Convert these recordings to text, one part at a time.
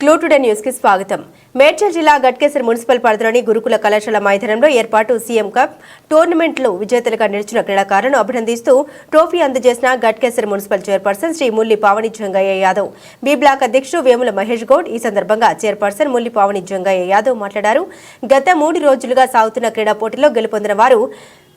క్లూటుడే న్యూస్కి స్వాగతం. మేడ్చల్ జిల్లా గట్కేసర్ మున్సిపల్ పరిధిలోని గురుకుల కళాశాల మైదానంలో ఏర్పాటు సీఎం కప్ టోర్నమెంట్లో విజేతలుగా నిలిచిన క్రీడాకారులను అభినందిస్తూ ట్రోఫీ అందజేసిన Ghatkesar municipal chairperson Shri Mulli Pavani Jangaiah Yadav. B block అధ్యక్షుడు వేముల మహేష్ గౌడ్ ఈ సందర్భంగా చైర్పర్సన్ ముల్లి పావని జంగయ్య యాదవ్ మాట్లాడారు. గత మూడు రోజులుగా సాగుతున్న క్రీడా పోటీలో గెలుపొందిన వారు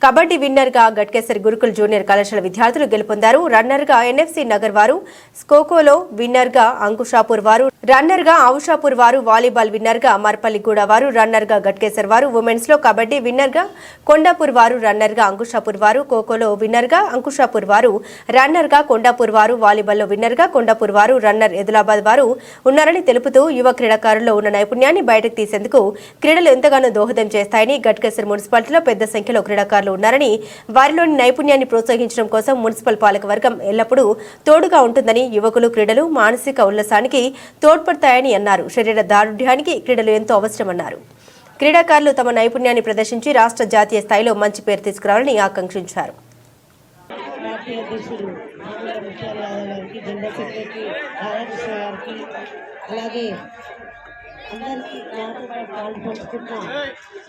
కబడ్డీ విన్నర్గా గట్కేసరి గురుకుల్ జూనియర్ కళాశాల విద్యార్థులు గెలుపొందారు. రన్నర్గా ఎన్ఎఫ్సి నగర్ వారు స్కోకోలో విన్నర్గా అంకుషాపూర్ వారు రన్నర్గా ఆవుషాపూర్ వారు వాలీబాల్ విన్నర్గా మర్పల్లిగూడ వారు రన్నర్గా గట్కేసర్ వారు ఉమెన్స్లో కబడ్డీ విన్నర్గా కొండాపూర్ వారు రన్నర్గా అంకుషాపూర్ వారు ఖోఖోలో విన్నర్గా అంకుషాపూర్ వారు రన్నర్గా కొండాపూర్ వారు వాలీబాల్లో విన్నర్గా కొండాపూర్ వారు రన్నర్ ఎదులాబాద్ వారు ఉన్నారని తెలుపుతూ యువ క్రీడాకారుల్లో ఉన్న నైపుణ్యాన్ని బయటకు తీసేందుకు క్రీడలు ఎంతగానో దోహదం చేస్తాయని గట్కేసర్ మున్సిపాలిటీలో పెద్ద సంఖ్యలో క్రీడాకారులు ఉన్నారని వారిలోని నైపుణ్యాన్ని ప్రోత్సహించడం కోసం మున్సిపల్ పాలకవర్గం ఎల్లప్పుడూ తోడుగా ఉంటుందని యువకులు క్రీడలు మానసిక ఉల్లాసానికి తోడ్పడతాయని అన్నారు. శరీర దారుఢ్యానికి క్రీడలు ఎంతో అవసరమన్నారు. క్రీడాకారులు తమ నైపుణ్యాన్ని ప్రదర్శించి రాష్ట్ర జాతీయ స్థాయిలో మంచి పేరు తీసుకురావాలని ఆకాంక్షించారు. అలాగే అందరికీ నాతో పాలు పంచుకున్న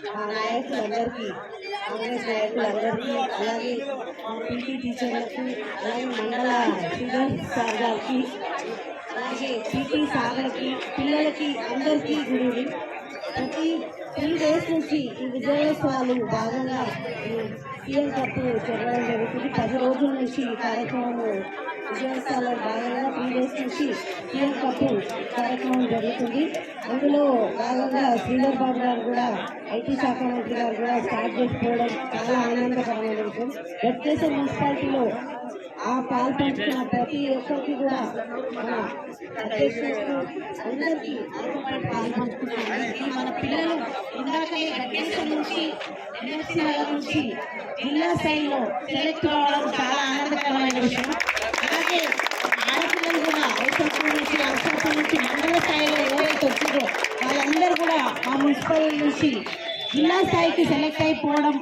మా నాయకులందరికీ కాంగ్రెస్ నాయకులందరికీ అలాగే మా పీటీ టీచర్లకు అలాగే మండల శ్రీధర్ సార్ గారికి అలాగే పీటీ సార్లకి పిల్లలకి అందరికీ గురువులు ప్రతి త్రీ డేస్ నుంచి ఈ విజయోత్సవాలు భాగంగా సీఎం కప్ జరగడం జరుగుతుంది. పది రోజుల నుంచి ఈ కార్యక్రమం విజయోత్సవాల భాగంగా త్రీ డేస్ నుంచి సీఎం కప్ కార్యక్రమం జరుగుతుంది. అందులో భాగంగా శ్రీధర్ బాబు గారు కూడా ఐటీ శాఖ మంత్రి గారు కూడా స్టార్ట్ చేసుకోవడం చాలా ఆనందకరమైన విషయం. గట్కేశ్వర మున్సిపాలిటీలో ఆ పాలు ప్రతి ఒక్కరికి కూడా మన అందరికీ నాతో మన పిల్లలు ఇందాకనే గట్టేశ్వరం నుంచి ఎన్ఎస్సీ నుంచి జిల్లా స్థాయిలో సెలెక్ట్ కావడం చాలా ఆనందకరమైన విషయం అలాగే ఆడపిల్లలు కూడా ఐసెల్ నుంచి అక్షరపల్లి నుంచి మండల స్థాయిలో ఎవరైతే వచ్చిందో వాళ్ళందరూ కూడా మా మున్సిపల్ నుంచి జిల్లా స్థాయికి సెలెక్ట్ అయిపోవడం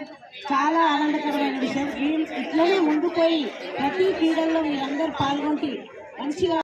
చాలా ఆనందకరమైన విషయం. వీళ్ళు ఇట్లనే ముందుకు పోయి ప్రతి క్రీడల్లో మీరందరూ పాల్గొంటే మంచిగా